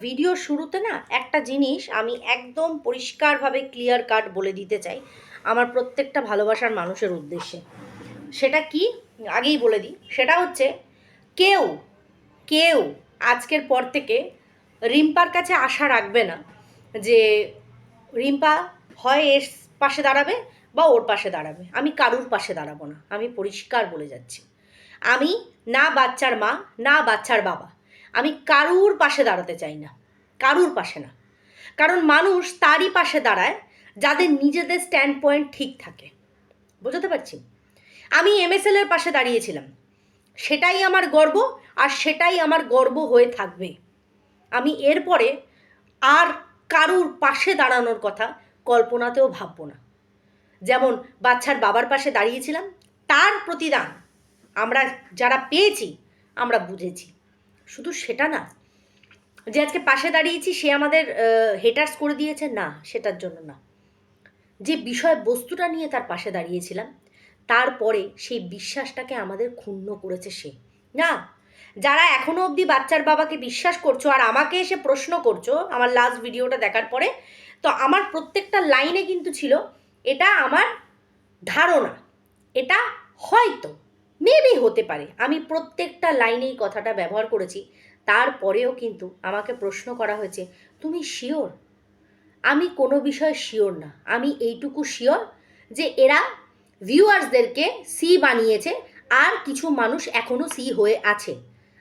Video শুরুতে না একটা জিনিস আমি একদম পরিষ্কারভাবে ক্লিয়ার কাট বলে দিতে চাই আমার প্রত্যেকটা ভালোবাসার মানুষের উদ্দেশ্যে। সেটা কি? আগেই বলে দিই। সেটা হচ্ছে কেউ কেউ আজকের পর থেকে রিম্পার কাছে আশা রাখবে না যে রিম্পা হয় এর পাশে দাঁড়াবে বা ওর পাশে দাঁড়াবে। আমি কারুর পাশে দাঁড়াবো না। আমি পরিষ্কার বলে যাচ্ছি। আমি না বাচ্চার মা, না বাচ্চার বাবা। আমি কারুর পাশে দাঁড়াতে চাই না। কারুর পাশে না। কারণ মানুষ তারই পাশে দাঁড়ায় যাদের নিজেদের স্ট্যান্ড পয়েন্ট ঠিক থাকে। বুঝতে পারছি? আমি এমএসএল এর পাশে দাঁড়িয়েছিলাম। সেটাই আমার গর্ব আর সেটাই আমার গর্ব হয়ে থাকবে। আমি এরপরে আর কারুর পাশে দাঁড়ানোর কথা কল্পনাতেও ভাববো না। যেমন বাচ্চার বাবার পাশে দাঁড়িয়েছিলাম, তার প্রতিদান আমরা যারা পেয়েছি, আমরা বুঝেছি। শুধু সেটা না, যে আজকে পাশে দাঁড়িয়েছি সে আমাদের হেটার্স করে দিয়েছে, না, সেটার জন্য না। যে বিষয় বস্তুটা নিয়ে তার পাশে দাঁড়িয়েছিলাম, তারপরে সেই বিশ্বাসটাকে আমাদের ক্ষুণ্ণ করেছে সে। না, যারা এখনও অবধি বাচ্চার বাবাকে বিশ্বাস করছ আর আমাকে এসে প্রশ্ন করছ আমার লাস্ট ভিডিওটা দেখার পরে, তো আমার প্রত্যেকটা লাইনে কিন্তু ছিল, এটা আমার ধারণা, এটা হয়তো মেবি হতে পারে। আমি প্রত্যেকটা লাইনেই কথাটা ব্যবহার করেছি, তারপরেও কিন্তু আমাকে প্রশ্ন করা হয়েছে, তুমি শিওর? আমি কোনো বিষয়ে শিওর না। আমি এইটুকু শিওর যে এরা ভিউয়ার্সদেরকে সি বানিয়েছে আর কিছু মানুষ এখনও সি হয়ে আছে।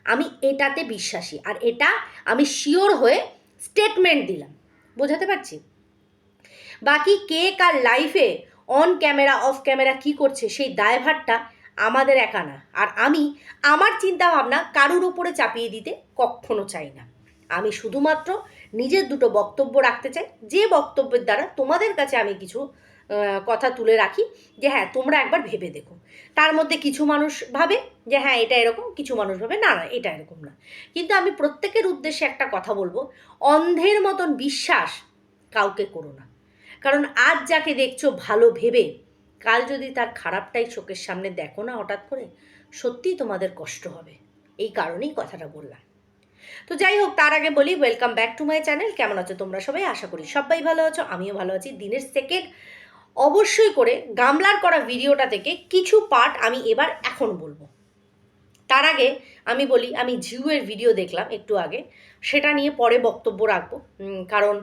আমি এটাতে বিশ্বাসী আর এটা আমি শিওর হয়ে স্টেটমেন্ট দিলাম। বোঝাতে পারছি? বাকি কে কার লাইফে অন ক্যামেরা, অফ ক্যামেরা কি করছে সেই দায়ভারটা আমাদের একা না। আর আমি আমার চিন্তা ভাবনা কারুর উপরে চাপিয়ে দিতে কখনো চাই না। আমি শুধুমাত্র নিজের দুটো বক্তব্য রাখতে চাই। যে বক্তব্যের দ্বারা তোমাদের কাছে আমি কিছু কথা তুলে রাখি যে হ্যাঁ তোমরা একবার ভেবে দেখো। তার মধ্যে কিছু মানুষ ভাবে যে হ্যাঁ এটা এরকম, কিছু মানুষ ভাবে না না, এটা এরকম না। কিন্তু আমি প্রত্যেকের উদ্দেশ্যে একটা কথা বলব, অন্ধের মতন বিশ্বাস কাউকে করো না। কারণ আজ যাকে দেখছ ভালো ভেবে কাল যদি তার খারাপটাই চোখের সামনে দেখো না হঠাৎ করে, সত্যিই তোমাদের কষ্ট হবে। এই কারণেই কথাটা বললাম। তো যাই হোক, তার আগে বলি welcome back to my channel কেমন আছো তোমরা সবাই? আশা করি সবাই ভালো আছো, আমিও ভালো আছি। দিনের সেকেন্ড অবশ্যই করে গামলার করা ভিডিওটা থেকে কিছু পার্ট আমি এবার এখন বলব। তার আগে আমি বলি, আমি জিউয়ের ভিডিও দেখলাম একটু আগে। সেটা নিয়ে পরে বক্তব্য রাখব। কারণ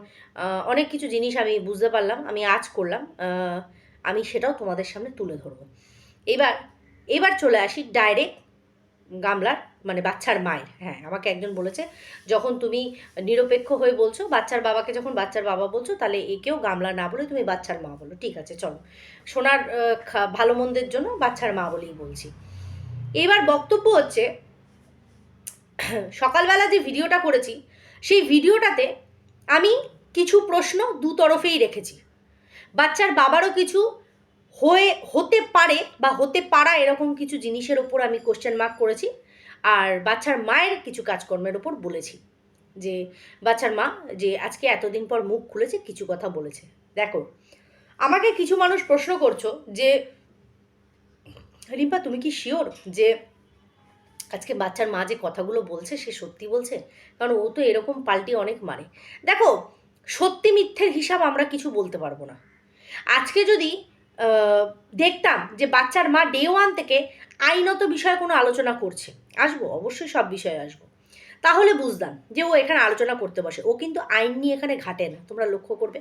অনেক কিছু জিনিস আমি বুঝতে পারলাম, আমি আজ করলাম। আমি সেটাও তোমাদের সামনে তুলে ধরবো। এবার এবার চলে আসি ডাইরেক্ট গামলার মানে বাচ্চার মায়ের। হ্যাঁ আমাকে একজন বলেছে, যখন তুমি নিরপেক্ষ হয়ে বলছো, বাচ্চার বাবাকে যখন বাচ্চার বাবা বলছো, তাহলে একেও গামলা না বলে তুমি বাচ্চার মা বলো। ঠিক আছে, চলো। সোনার ভালো মন্দের জন্য বাচ্চার মা বলেই বলছি। এবার বক্তব্য হচ্ছে, সকালবেলা যে ভিডিওটা করেছি, সেই ভিডিওটাতে আমি কিছু প্রশ্ন দু তরফেই রেখেছি। বাচ্চার বাবারও কিছু হয়ে, হতে পারে বা হতে পারা এরকম কিছু জিনিসের ওপর আমি কোশ্চেন মার্ক করেছি। আর বাচ্চার মায়ের কিছু কাজকর্মের ওপর বলেছি। যে বাচ্চার মা যে আজকে এতদিন পর মুখ খুলেছে, কিছু কথা বলেছে। দেখো, আমাকে কিছু মানুষ প্রশ্ন করছ যে, রিম্পা, তুমি কি শিওর যে আজকে বাচ্চার মা যে কথাগুলো বলছে, সে সত্যি বলছে? কারণ ও তো এরকম পাল্টি অনেক মারে। দেখো, সত্যি মিথ্যের হিসাব আমরা কিছু বলতে পারব না। আজকে যদি দেখতাম যে বাচ্চার মা ডে ওয়ান থেকে আইনত বিষয়ে কোনো আলোচনা করছে, আসব, অবশ্যই সব বিষয়ে আসব। তাহলে বুঝতাম যে ও এখানে আলোচনা করতে বসে, ও কিন্তু আইন নিয়ে এখানে ঘাটে না, তোমরা লক্ষ্য করবে।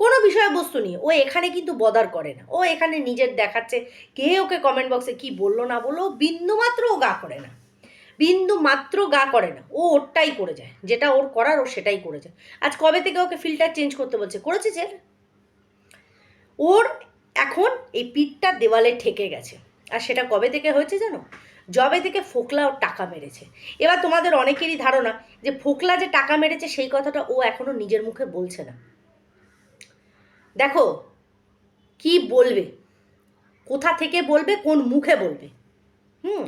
কোনো বিষয়বস্তু নিয়ে ও এখানে কিন্তু বদার করে না, ও এখানে নিজের দেখাচ্ছে, কে ওকে কমেন্ট বক্সে কি বলল না বলল, বিন্দু মাত্র ও গা করে না। বিন্দু মাত্র গা করে না, ও ওরটাই করে যায়, যেটা ওর করার ও সেটাই করে যায়। আজ কবে থেকে ওকে ফিল্টার চেঞ্জ করতে বলছে? করেছে যে ওর এখন এই পিঠটা দেওয়ালে ঠেকে গেছে। আর সেটা কবে থেকে হয়েছে জানো? জবে থেকে ফোকলা ওর টাকা মেরেছে। এবার তোমাদের অনেকেরই ধারণা যে ফোকলা যে টাকা মেরেছে সেই কথাটা ও এখনও নিজের মুখে বলছে না। দেখো, কি বলবে? কোথা থেকে বলবে? কোন মুখে বলবে? হুম?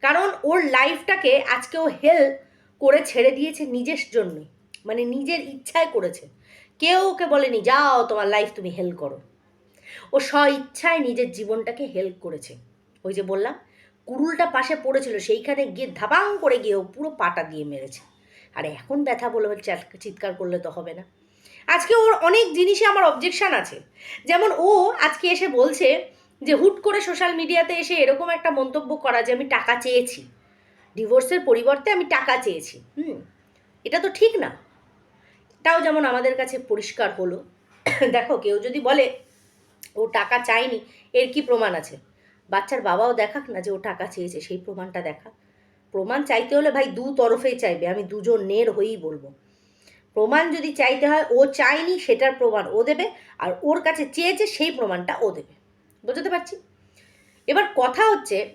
কারণ ওর লাইফটাকে আজকে ও হেল্প করে ছেড়ে দিয়েছে নিজের জন্যই মানে নিজের ইচ্ছায় করেছে। কেউ ওকে বলেনি, যাও, তোমার লাইফ তুমি হেল্প করো। ও স্ব ইচ্ছায় নিজের জীবনটাকে হেল্প করেছে। ওই যে বললাম কুরুলটা পাশে পড়েছিল, সেইখানে গিয়ে ধাবাং করে গিয়ে ও পুরো পাটা দিয়ে মেরেছে। আর এখন ব্যথা বলে চিৎকার করলে তো হবে না। আজকে ওর অনেক জিনিসে আমার অবজেকশান আছে। যেমন ও আজকে এসে বলছে যে, হুট করে সোশ্যাল মিডিয়াতে এসে এরকম একটা মন্তব্য করা যে, আমি টাকা চেয়েছি। ডিভোর্সের পরিবর্তে আমি টাকা চেয়েছি। হুম, এটা তো ঠিক না। তাও যেমন আমাদের কাছে পরিষ্কার হলো। দেখো, কেউ যদি বলে ও টাকা চায়নি, এর কি প্রমাণ আছে? বাচ্চার বাবাও দেখাক না যে ও টাকা চেয়েছে, সেই প্রমাণটা দেখা। প্রমাণ চাইতে হলে ভাই দু তরফেই চাইবে, আমি দুজনের হয়েই বলব। প্রমাণ যদি চাইতে হয়, ও চায়নি সেটার প্রমাণ ও দেবে, আর ওর কাছে চেয়েছে সেই প্রমাণটা ও দেবে। বুঝতে পারছি? এবার কথা হচ্ছে,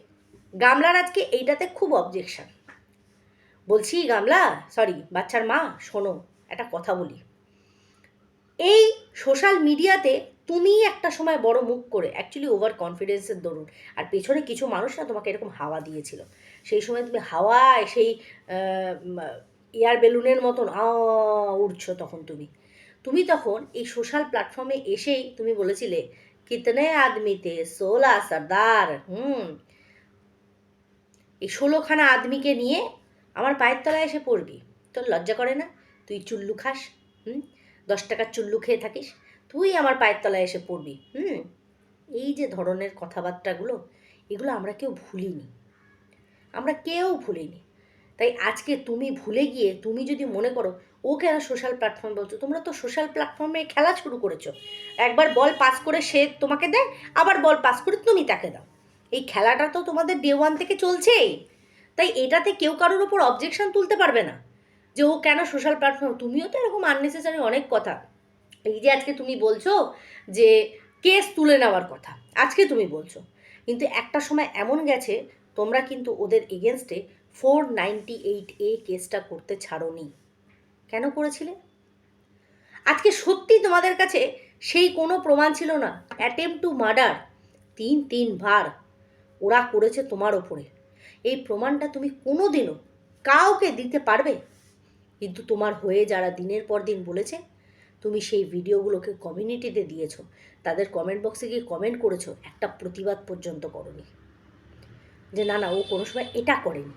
গামলার আজকে এইটাতে খুব অবজেকশন বলছি, গামলা সরি বাচ্চার মা, শোনো, একটা কথা বলি। এই সোশ্যাল মিডিয়াতে তুমি একটা সময় বড় মুখ করে অ্যাকচুয়ালি ওভার কনফিডেন্সের দরুন। আর পেছনে কিছু মানুষ না তোমাকে এরকম হাওয়া দিয়েছিল। সেই সময় তুমি হাওয়ায় সেই এয়ার বেলুনের মতন আ, উড়ছো তখন তুমি। তুমি তখন এই সোশ্যাল প্ল্যাটফর্মে এসেই তুমি বলেছিলে, কিতনে আদমিতে সোলা সর্দার। হুম। এই ষোলোখানা আদমিকে নিয়ে আমার পায়ের তলায় এসে পড়বি। তোর লজ্জা করে না? তুই চুল্লু খাস, হুম? দশ টাকার চুল্লু খেয়ে থাকিস। তুই আমার পায়ের তলায় এসে পড়বি, হুম? এই যে ধরনের কথাবার্তাগুলো, এগুলো আমরা কেউ ভুলিনি। আমরা কেউ ভুলিনি। তাই আজকে তুমি ভুলে গিয়ে, তুমি যদি মনে করো, ও কেন সোশ্যাল প্ল্যাটফর্ম বলছো? তোমরা তো সোশ্যাল প্ল্যাটফর্মে খেলা শুরু করেছ। একবার বল পাস করে সে তোমাকে দেয়, আবার বল পাস করে তুমি তাকে দাও। এই খেলাটা তো তোমাদের ডে ওয়ান থেকে চলছেই। তাই এটাতে কেউ কারোর ওপর অবজেকশন তুলতে পারবে না। যে ও কেন সোশ্যাল প্ল্যাটফর্ম তুমিও তো এরকম আননেসেসারি অনেক কথা। এই যে আজকে তুমি বলছো যে কেস তুলে নেওয়ার কথা, আজকে তুমি বলছো। কিন্তু একটা সময় এমন গেছে, তোমরা কিন্তু ওদের এগেনস্টে ফোর নাইনটি এইট এ কেসটা করতে ছাড়োনি। কেন করেছিলে? আজকে সত্যি তোমাদের কাছে সেই কোনো প্রমাণ ছিল না। অ্যাটেম্প টু মার্ডার তিন তিনবার ওরা করেছে তোমার ওপরে। এই প্রমাণটা তুমি কোনো দিনও কাউকে দিতে পারবে? কিন্তু তোমার হয়ে যারা দিনের পর দিন বলেছে তুমি সেই ভিডিওগুলোকে কমিউনিটিতে দিয়েছ। তাদের কমেন্ট বক্সে গিয়ে কমেন্ট করেছ, একটা প্রতিবাদ পর্যন্ত করনি। যে না না, ও কোনো সময় এটা করেনি।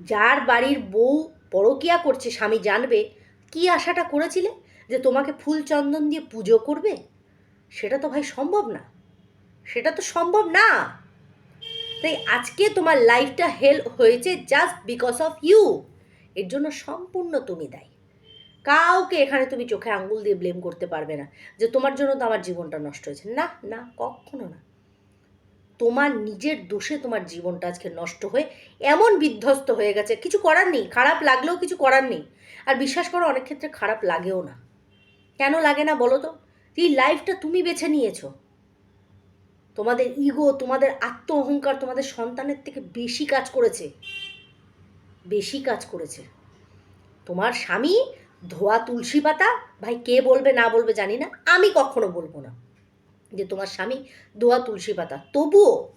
যার বাড়ির বউ পরকিয়া করছে, স্বামী জানবে, কি আশাটা করেছিলে? যে তোমাকে ফুল চন্দন দিয়ে পুজো করবে? সেটা তো ভাই সম্ভব না। সেটা তো সম্ভব না। তাই আজকে তোমার লাইফটা হেল্প হয়েছে জাস্ট বিকজ অফ ইউ এর জন্য সম্পূর্ণ তুমি দায়ী। কাউকে এখানে তুমি চোখে আঙ্গুল দিয়ে ব্লেম করতে পারবে না যে তোমার জন্য তো আমার জীবনটা নষ্ট হয়েছে। না না, কখনো না। তোমার নিজের দোষে তোমার জীবনটা আজকে নষ্ট হয়ে এমন বিধ্বস্ত হয়ে গেছে, কিছু করার নেই, খারাপ লাগলেও কিছু করার নেই। আর বিশ্বাস করো, অনেক ক্ষেত্রে খারাপ লাগেও না। কেন লাগে না বলো তো? এই লাইফটা তুমি বেছে নিয়েছো। তোমাদের ইগো তোমাদের আত্ম অহংকার তোমাদের সন্তানের থেকে বেশি কাজ করেছে। বেশি কাজ করেছে। তোমার স্বামী ধোয়া তুলসী পাতা? ভাই, কে বলবে, না বলবে জানি না। আমি কখনো বলব না যে তোমার স্বামী ধোয়া তুলসী পাতা। তবুও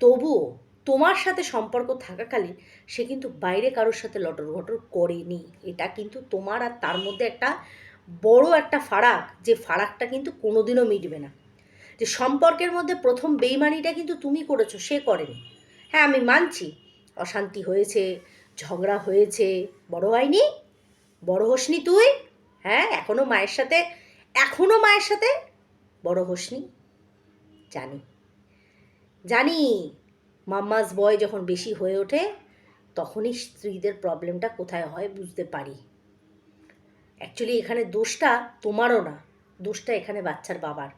তবুও তোমার সাথে সম্পর্ক থাকাকালীন সে কিন্তু বাইরে কারোর সাথে লটর ঘটর করেনি। এটা কিন্তু তোমার আর তার মধ্যে একটা বড় একটা ফারাক, যে ফারাকটা কিন্তু কোনোদিনও মিটবে না। যে সম্পর্কের মধ্যে প্রথম বেইমানিটা কিন্তু তুমি করেছ, সে করেনি। হ্যাঁ আমি মানছি, অশান্তি হয়েছে, ঝগড়া হয়েছে, বড় হয়নি বড় হসনি তুই? হ্যাঁ এখনও মায়ের সাথে এখনও মায়ের সাথে বড় হসনি? জানি। জানি, মাম্মাস বয় যখন বেশি হয়ে ওঠে, তখনই স্ত্রীদের প্রবলেমটা কোথায় হয় বুঝতে পারি। অ্যাকচুয়ালি এখানে দোষটা তোমারও না, দোষটা এখানে বাচ্চার বাবার।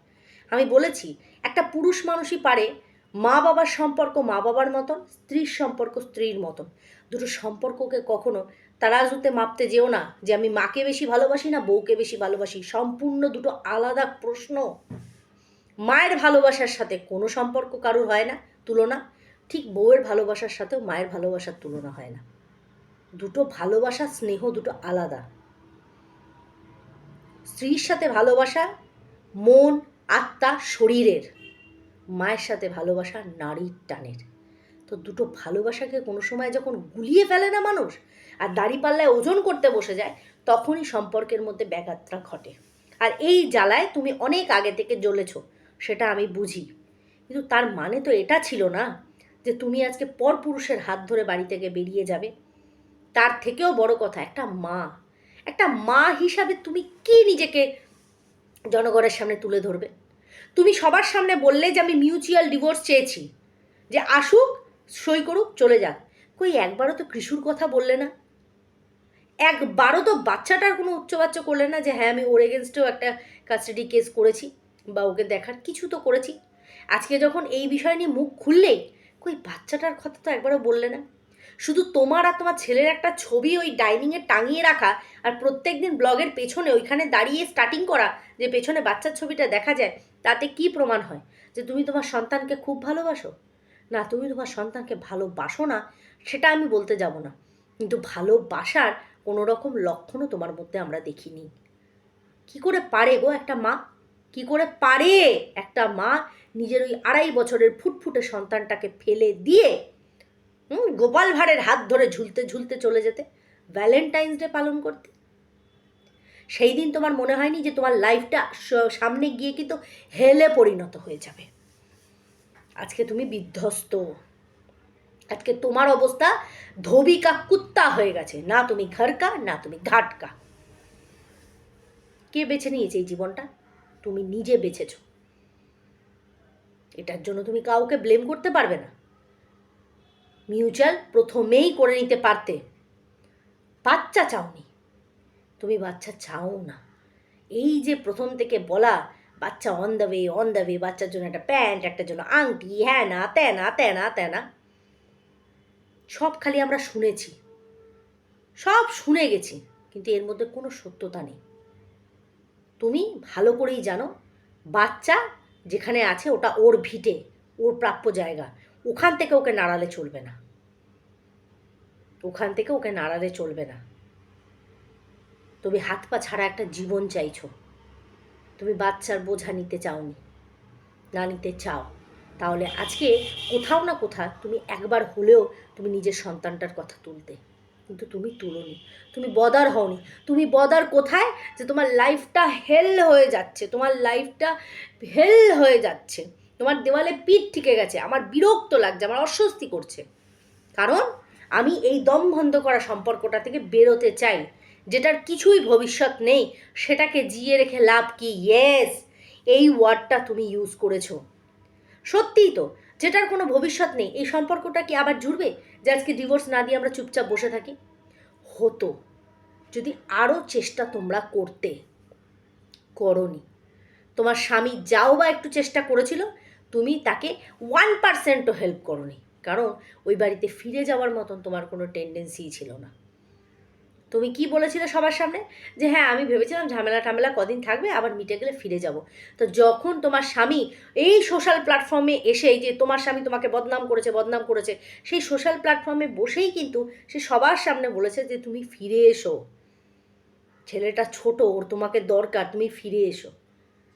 আমি বলেছি, একটা পুরুষ মানুষই পারে মা বাবার সম্পর্ক মা বাবার মতন, স্ত্রীর সম্পর্ক স্ত্রীর মতন। দুটো সম্পর্ককে কখনো তারাজুতে মাপতে যেও না যে আমি মাকে বেশি ভালোবাসি না বউকে বেশি ভালোবাসি। সম্পূর্ণ দুটো আলাদা প্রশ্ন। মায়ের ভালোবাসার সাথে কোনো সম্পর্ক কারোর হয় না, তুলনা। ঠিক বউয়ের ভালোবাসার সাথেও মায়ের ভালোবাসার তুলনা হয় না। দুটো ভালোবাসা, স্নেহ দুটো আলাদা। স্ত্রীর সাথে ভালোবাসা মন, আত্মা, শরীরের। মায়ের সাথে ভালোবাসা নারীর টানের। তো দুটো ভালোবাসাকে কোনো সময় যখন গুলিয়ে ফেলে না মানুষ আর দাড়িপাল্লায় ওজন করতে বসে যায়, তখনই সম্পর্কের মধ্যে ব্যাঘাতটা ঘটে। আর এই জ্বালায় তুমি অনেক আগে থেকে জ্বলেছ, সেটা আমি বুঝি। কিন্তু তার মানে তো এটা ছিল না যে তুমি আজকে পরপুরুষের হাত ধরে বাড়ি থেকে বেরিয়ে যাবে। তার থেকেও বড় কথা, একটা মা। একটা মা হিসাবে তুমি কি নিজেকে জনগণের সামনে তুলে ধরবে? তুমি সবার সামনে বললে যে আমি মিউচুয়াল ডিভোর্স চেয়েছি, যে আসুক সই করুক, চলে যাক। কই, একবারও তো কৃষুর কথা বললে না। একবারও তো বাচ্চাটার কোনো উচ্চবাচ্য করলে না যে হ্যাঁ আমি ওর এগেনস্টেও একটা কাস্টাডি কেস করেছি বা ওকে দেখার। কিছু তো করেছি। আজকে যখন এই বিষয় নিয়ে মুখ খুললেই, কই, বাচ্চাটার কথা তো একবারও বললে না। শুধু তোমার আর তোমার ছেলের একটা ছবি ওই ডাইনিংয়ে টাঙিয়ে রাখা আর প্রত্যেক দিন ব্লগের পেছনে ওইখানে দাঁড়িয়ে স্টার্টিং করা যে পেছনে বাচ্চার ছবিটা দেখা যায়, তাতে কি প্রমাণ হয়? যে, তুমি তোমার সন্তানকে খুব ভালোবাসো? না, তুমি তোমার সন্তানকে ভালোবাসো না, সেটা আমি বলতে যাব না। কিন্তু ভালোবাসার কোনো রকম লক্ষণও তোমার মধ্যে আমরা দেখিনি। কি করে পারে গো একটা মা? কি করে পারে একটা মা নিজের ওই আড়াই বছরের ফুটফুটে সন্তানটাকে ফেলে দিয়ে গোপাল ভাঁড়ের হাত ধরে ঝুলতে ঝুলতে চলে যেতে, ভ্যালেন্টাইন্স ডে পালন করতে? সেই দিন তোমার মনে হয়নি যে তোমার লাইফটা সামনে গিয়ে কিন্তু হেলে পরিণত হয়ে যাবে? আজকে তুমি বিধ্বস্ত। আজকে তোমার অবস্থা ধোবিকা কুত্তা হয়ে গেছে। না তুমি ঘরকা, না তুমি ঘাটকা। কে বেছে নিয়েছে এই জীবনটা? তুমি নিজে বেছেছ। এটার জন্য তুমি কাউকে ব্লেম করতে পারবে না। মিউচুয়াল প্রথমেই করে নিতে পারতে। বাচ্চা চাওনি। তুমি বাচ্চা চাও না এই যে প্রথম থেকে বলা বাচ্চা on the way on the way বাচ্চার জন্য একটা প্যান্ট একটার জন্য আংটি হ্যাঁ না তেনা তেনা তেনা সব খালি আমরা শুনেছি। সব শুনে গেছি, কিন্তু এর মধ্যে কোনো সত্যতা নেই। তুমি ভালো করেই জানো, বাচ্চা যেখানে আছে ওটা ওর ভিটে, ওর প্রাপ্য জায়গা। ওখান থেকে ওকে নাড়ালে চলবে না। ওখান থেকে ওকে নাড়ালে চলবে না। তুমি হাত পা ছাড়া একটা জীবন চাইছো। তুমি বাচ্চার বোঝা নিতে চাওনি। না নিতে চাও। তাহলে আজকে কোথাও না কোথাও তুমি একবার হলেও তুমি নিজের সন্তানটার কথা তুলতে। কিন্তু তুমি তুলোনি। তুমি বদার হওনি। তুমি বদার কোথায়? যে তোমার লাইফটা হেল হয়ে যাচ্ছে। তোমার লাইফটা হেল হয়ে যাচ্ছে। তোমার দেওয়ালে পিঠ ঠিকে গেছে। আমার বিরক্ত লাগছে। আমার অস্বস্তি করছে। কারণ আমি এই দম বন্ধ করা সম্পর্কটা থেকে বেরোতে চাই। যেটার কিছুই ভবিষ্যৎ নেই, সেটাকে জিয়ে রেখে লাভ কি? ইয়েস এই ওয়ার্ডটা তুমি ইউজ করেছ। সত্যিই তো, যেটার কোনো ভবিষ্যৎ নেই, এই সম্পর্কটা কি আবার জুড়বে? যে আজকে ডিভোর্স না দিয়ে আমরা চুপচাপ বসে থাকি? হতো। যদি আরও চেষ্টা তোমরা করতে, করনি। তোমার স্বামী যাও বা একটু চেষ্টা করেছিল, তুমি তাকে ওয়ান পার্সেন্টও হেল্প করনি। কারণ ওই বাড়িতে ফিরে যাওয়ার মতন তোমার কোনো টেন্ডেন্সিই ছিল না। তুমি কি বলেছিলে সবার সামনে? যে হ্যাঁ আমি ভেবেছিলাম ঝামেলা টামেলা কদিন থাকবে, আবার মিটে গেলে ফিরে যাব। তো যখন তোমার স্বামী এই সোশ্যাল প্ল্যাটফর্মে এসে যে তোমার স্বামী তোমাকে বদনাম করেছে বদনাম করেছে, সেই সোশ্যাল প্ল্যাটফর্মে বসেই কিন্তু সে সবার সামনে বলেছে যে তুমি ফিরে এসো। ছেলেটা ছোট, ওর তোমাকে দরকার, তুমি ফিরে এসো।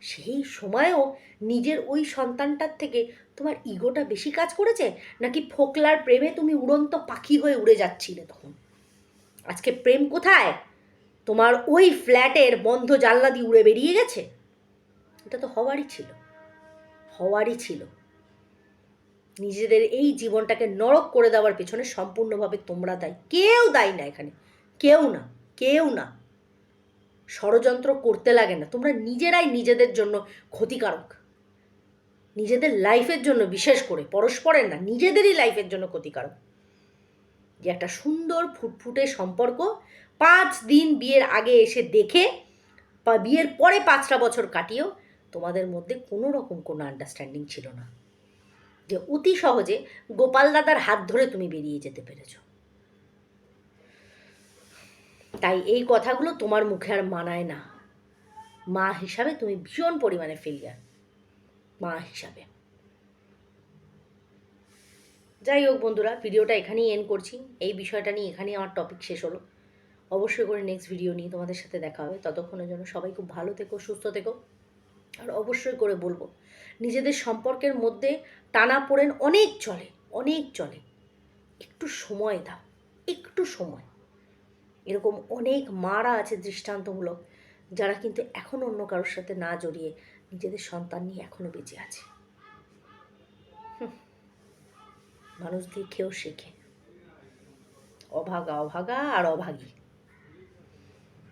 সেই সময়েও নিজের ওই সন্তানটার থেকে তোমার ইগোটা বেশি কাজ করেছে? নাকি ফোকলার প্রেমে তুমি উড়ন্ত পাখি হয়ে উড়ে যাচ্ছিলে তখন? আজকে প্রেম কোথায়? তোমার ওই ফ্ল্যাটের বন্ধ জানলা দিয়ে উড়ে বেরিয়ে গেছে? এটা তো হওয়ারই ছিল। হওয়ারই ছিল। নিজেদের এই জীবনটাকে নরক করে দেওয়ার পেছনে সম্পূর্ণভাবে তোমরা দায়ী। কেউ দায়ী না এখানে। কেউ না। কেউ না। ষড়যন্ত্র করতে লাগে না। তোমরা নিজেরাই নিজেদের জন্য ক্ষতিকারক। নিজেদের লাইফের জন্য বিশেষ করে। পরস্পরের না। নিজেদেরই লাইফের জন্য ক্ষতিকারক। যে একটা সুন্দর ফুটফুটে সম্পর্ক। পাঁচ দিন বিয়ের আগে এসে দেখে, বা বিয়ের পরে পাঁচটা বছর কাটিয়েও তোমাদের মধ্যে কোনো রকম কোনো আন্ডারস্ট্যান্ডিং ছিল না। যে অতি সহজে গোপাল দাদার হাত ধরে তুমি বেরিয়ে যেতে পেরেছ। তাই এই কথাগুলো তোমার মুখে আর মানায় না। মা হিসাবে তুমি ভীষণ পরিমাণে ফেলিয়ার মা হিসাবে। যাই হোক বন্ধুরা, ভিডিওটা এখানেই এন্ড করছি। এই বিষয়টা নিয়ে এখানেই আমার টপিক শেষ হলো। অবশ্যই করে নেক্সট ভিডিও নিয়ে তোমাদের সাথে দেখা হবে। ততক্ষণের জন্য সবাই খুব ভালো থেকো, সুস্থ থেকো। আর অবশ্যই করে বলব, নিজেদের সম্পর্কের মধ্যে টানা পড়েন অনেক চলে অনেক চলে। একটু সময় দাও, একটু সময়। এরকম অনেক মারা আছে দৃষ্টান্তমূলক, যারা কিন্তু এখনও অন্য কারোর সাথে না জড়িয়ে নিজেদের সন্তান নিয়ে এখনও বেঁচে আছে। মানুষ দেখেও শেখে। অভাগা অভাগা আর অভাগী।